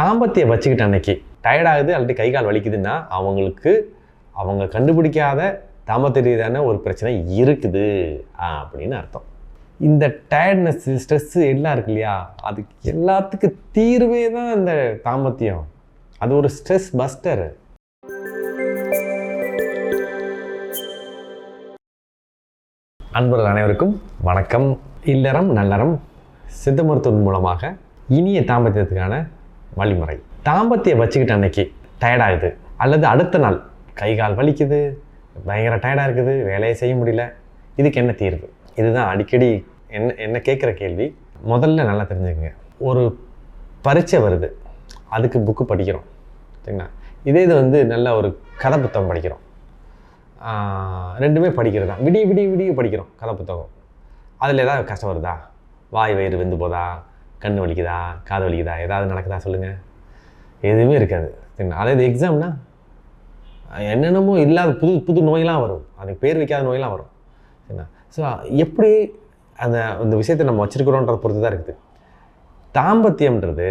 தாம்பத்திய வச்சுக்கிட்ட அன்னைக்கு. டயர்டாகுது அல்லது கை கால் வலிக்குதுன்னா அவங்களுக்கு அவங்க கண்டுபிடிக்காத தாம்பத்திய ரீதியான ஒரு பிரச்சனை இருக்குது அப்படின்னு அர்த்தம். இந்த டயர்ட்னஸ் ஸ்ட்ரெஸ்ஸு எல்லாம் இருக்கு இல்லையா? அதுக்கு எல்லாத்துக்கும் தீர்வே தான் இந்த தாம்பத்தியம். அது ஒரு ஸ்ட்ரெஸ் பஸ்டர் அன்பர்கள் அனைவருக்கும் வணக்கம். இல்லறம் நல்லறம் சித்த மருத்துவம் மூலமாக இனிய தாம்பத்தியத்துக்கான வழிமுறை. தாம்பத்தியம் வச்சுக்கிட்ட அன்னைக்கு டயர்டாகுது அல்லது அடுத்த நாள் கை கால் வலிக்குது பயங்கர டயர்டாக இருக்குது வேலையை செய்ய முடியல. இதுக்கு என்ன தீர்வு? இதுதான் அடிக்கடி என்ன என்ன கேட்குற கேள்வி. முதல்ல நல்லா தெரிஞ்சுக்கங்க. ஒரு பரீட்சை வருது. அதுக்கு புக்கு படிக்கிறோம். சரிங்களா? இதே இது வந்து நல்ல ஒரு கதை புத்தகம் படிக்கிறோம். ரெண்டுமே படிக்கிறது தான். விடிய விடிய விடிய படிக்கிறோம் கதை புத்தகம். அதில் ஏதாவது கஷ்டம் வருதா? வாய் வயிறு வெந்து போதா? கண் வலிக்குதா காது வலிக்குதா ஏதாவது நடக்குதா சொல்லுங்கள் எதுவுமே இருக்காது. சரிங்களா அதே இது எக்ஸாம்னா என்னென்னமோ இல்லாத புது புது நோயெல்லாம் வரும். அதுக்கு பேர் வைக்காத நோயெலாம் வரும். சரிங்களா ஸோ எப்படி அந்த அந்த விஷயத்தை நம்ம வச்சுருக்கிறோன்றத பொறுத்து தான் இருக்குது. தாம்பத்தியம்ன்றது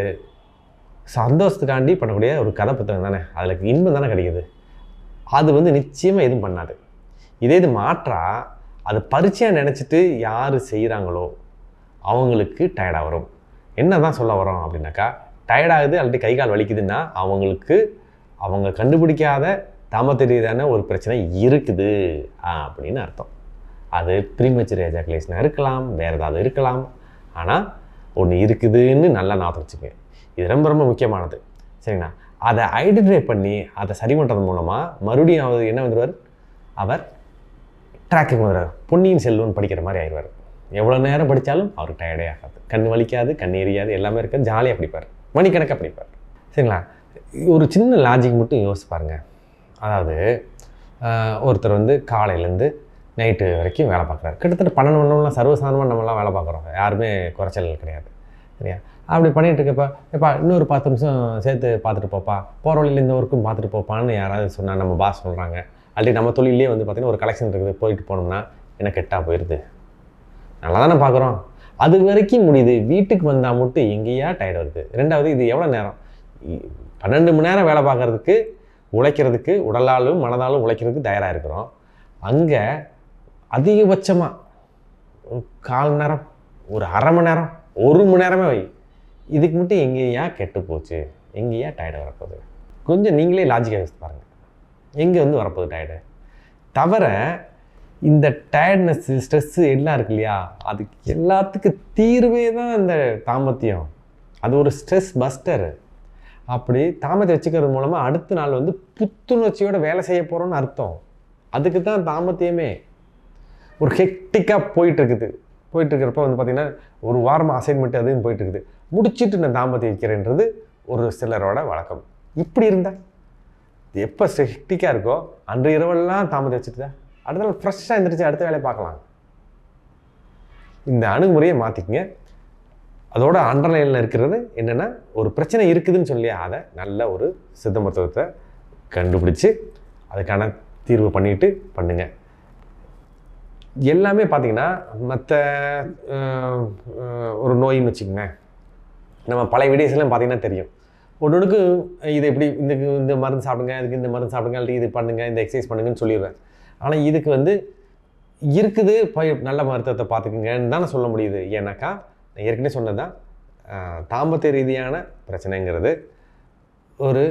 சந்தோஷத்துக்காண்டி பண்ணக்கூடிய ஒரு கதை புத்தகம் தானே. அதில் இன்பம் தானே கிடைக்குது. அது வந்து நிச்சயமாக எதுவும் பண்ணாது. இதே இது மாற்றா அது பரிச்சையாக நினச்சிட்டு யார் செய்கிறாங்களோ அவங்களுக்கு டயர்டாக வரும். என்ன தான் சொல்ல வரோம் அப்படின்னாக்கா டயர்டாகுது அல்லது கை கால் வலிக்குதுன்னா அவங்களுக்கு அவங்க கண்டுபிடிக்காத தாமத்த ரீதியான ஒரு பிரச்சனை இருக்குது அப்படின்னு அர்த்தம். அது ப்ரீமெச்சர் எஜாகுலேஷனாக இருக்கலாம் வேறு ஏதாவது இருக்கலாம். ஆனால் ஒன்று இருக்குதுன்னு நல்லா நான் வச்சுக்கோங்க இது ரொம்ப ரொம்ப முக்கியமானது. சரிங்களா? அதை ஐடென்டிஃபை பண்ணி அதை சரி பண்ணுறது மூலமாக மறுபடியும் அவர் என்ன வந்துடுவார் அவர் ட்ராக்குக்கு வந்துடுவார் பொன்னியின் செல்வன் படிக்கிற மாதிரி ஆயிடுவார். எவ்வளோ நேரம் படித்தாலும் அவருக்கு டயர்டே ஆகாது. கண் வலிக்காது கண் எரியாது எல்லாமே இருக்காது. ஜாலியாக படிப்பார். மணிக்கணக்காக படிப்பார். சரிங்களா? ஒரு சின்ன லாஜிக் மட்டும் யோசிச்சு பாருங்கள் அதாவது ஒருத்தர் வந்து காலையிலேருந்து நைட்டு வரைக்கும் வேலை பார்க்குறாரு. கிட்டத்தட்ட பன்னெண்டு மணி நேரம்லாம் சர்வசாதாரணமாக நம்மலாம் வேலை பார்க்குறோம். யாருமே குறைச்சல் கிடையாது. சரியா? அப்படி பண்ணிகிட்டு இருக்கப்போ எப்பா இன்னொரு பத்து நிமிஷம் சேர்த்து பார்த்துட்டு போப்பா. போகிற வழியில் இந்த ஒர்க்கும் பார்த்துட்டு போப்பான்னு யாராவது சொன்னால் நம்ம பாஸ் சொல்கிறாங்க அல்லது நம்ம தொழிலே வந்து பார்த்திங்கன்னா ஒரு கலெக்ஷன் இருக்குது. போயிட்டு போனோம்னா என்ன கெட்டால் போயிடுது நல்லா தானே பார்க்குறோம். அது வரைக்கும் முடியுது. வீட்டுக்கு வந்தால் மட்டும் எங்கேயா டயர்ட் வருது ரெண்டாவது இது எவ்வளோ நேரம்? பன்னெண்டு மணி நேரம் வேலை பார்க்குறதுக்கு உழைக்கிறதுக்கு உடலாலும் மனதாலும் உழைக்கிறதுக்கு தயாராக இருக்கிறோம். அங்கே அதிகபட்சமாக கால் மணி நேரம் ஒரு அரை மணி நேரம் ஒரு மணி நேரமே வை. இதுக்கு மட்டும் எங்கேயா கெட்டு போச்சு. எங்கேயா டயர்டு வரப்போகுது. கொஞ்சம் நீங்களே லாஜிக்காக யோசித்து பாருங்கள் எங்கே வந்து வரப்போகுது டயர்டு தவிர இந்த டயர்ட்னஸ் ஸ்ட்ரெஸ்ஸு எல்லாம் இருக்கு இல்லையா? அதுக்கு எல்லாத்துக்கும் தீர்வே தான் இந்த தாம்பத்தியம். அது ஒரு ஸ்ட்ரெஸ் பஸ்டரு அப்படி தாமத்தை வச்சுக்கிறது மூலமாக அடுத்த நாள் வந்து புத்துணர்ச்சியோடு வேலை செய்ய போகிறோன்னு அர்த்தம். அதுக்கு தான் தாமத்தியமே ஒரு ஹெக்டிக்காக போயிட்டு இருக்குது வந்து பார்த்திங்கன்னா ஒரு வாரமாக அசைன்மெண்ட் அதுன்னு போயிட்டு இருக்குது முடிச்சிட்டு நான் தாம்பத்தியம் வைக்கிறேன்றது ஒரு சிலரோட வழக்கம். இப்படி இருந்தால் எப்போ ஹெக்டிக்காக இருக்கோ அன்று இரவெல்லாம் தாமதம் வச்சுட்டு தான் அடுத்த நாள் ஃப்ரெஷ்ஷாக எழுந்திரிச்சு அடுத்த வேலையை பார்க்கலாம். இந்த அணுகுமுறையை மாற்றிக்கங்க அதோட அண்டர்லைனில் இருக்கிறது என்னென்னா ஒரு பிரச்சனை இருக்குதுன்னு சொல்லி அதை நல்ல ஒரு சித்த மருத்துவத்தை கண்டுபிடிச்சி அதுக்கான தீர்வு பண்ணிட்டு பண்ணுங்க. எல்லாமே பார்த்தீங்கன்னா மற்ற ஒரு நோயின்னு வச்சுக்கோங்க நம்ம பழைய வீடியோஸ்லாம் பார்த்தீங்கன்னா தெரியும். ஒன்றுக்கு இது எப்படி இந்த இந்த மருந்து சாப்பிடுங்க இதுக்கு இந்த மருந்து சாப்பிடுங்க அல்லது இது பண்ணுங்க இந்த எக்ஸசைஸ் பண்ணுங்கன்னு சொல்லிடுவேன் ஆனால் இதுக்கு வந்து இருக்குது போய் நல்ல மருத்துவத்தை பார்த்துக்குங்கன்னு தான் சொல்ல முடியுது. ஏன்னாக்கா நான் ஏற்கனவே சொன்னது தான் தாம்பத்திய ரீதியான பிரச்சனைங்கிறது ஒரு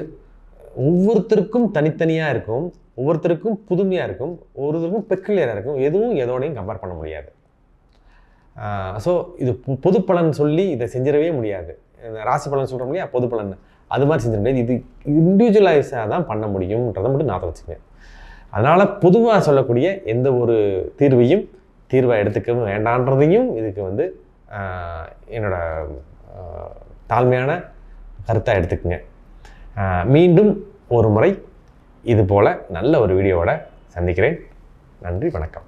ஒவ்வொருத்தருக்கும் தனித்தனியாக இருக்கும் ஒவ்வொருத்தருக்கும் புதுமையாக இருக்கும் ஒவ்வொருத்தருக்கும் பெக்குலியராக இருக்கும் எதுவும் எதோடையும் கம்பேர் பண்ண முடியாது. ஸோ இது பொது பலன் சொல்லி இதை செஞ்சிடவே முடியாது. ராசி பலன் சொல்கிறோம் இல்லையா பொது பலன். அது மாதிரி செஞ்சிட முடியாது. இது இண்டிவிஜுவலைஸாக தான் பண்ண முடியும்ன்றதை மட்டும் நான் வச்சுக்கேன் அதனால் பொதுவாக சொல்லக்கூடிய எந்த ஒரு தீர்வையும் தீர்வை எடுத்துக்கவும் வேண்டான்றதையும் இதுக்கு வந்து என்னோட தாழ்மையான கருத்தாக எடுத்துக்கங்க. மீண்டும் ஒரு முறை இது போல் நல்ல ஒரு வீடியோவோட சந்திக்கிறேன். நன்றி வணக்கம்.